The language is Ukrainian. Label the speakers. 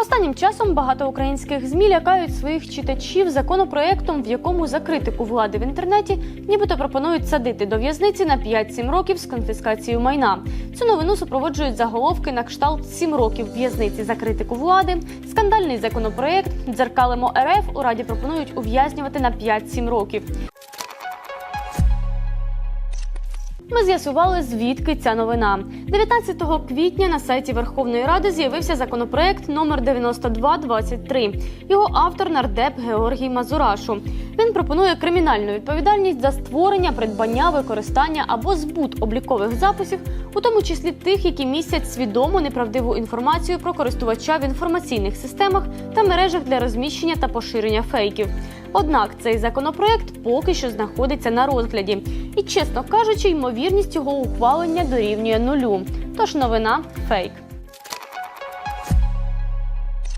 Speaker 1: Останнім часом багато українських змі лякають своїх читачів законопроектом, в якому за критику влади в інтернеті нібито пропонують садити до в'язниці на 5-7 років з конфіскацією майна. Цю новину супроводжують заголовки на кшталт «7 років в'язниці за критику влади. Скандальний законопроект дзеркалимо РФ у раді пропонують ув'язнювати на 5-7 років. Ми з'ясували, звідки ця новина. 19 квітня на сайті Верховної Ради з'явився законопроект номер 9223. Його автор нардеп Георгій Мазурашу. Він пропонує кримінальну відповідальність за створення, придбання, використання або збут облікових записів, у тому числі тих, які містять свідому неправдиву інформацію про користувача в інформаційних системах та мережах для розміщення та поширення фейків. Однак цей законопроект поки що знаходиться на розгляді, і чесно кажучи, ймовірність його ухвалення дорівнює нулю. Тож новина фейк.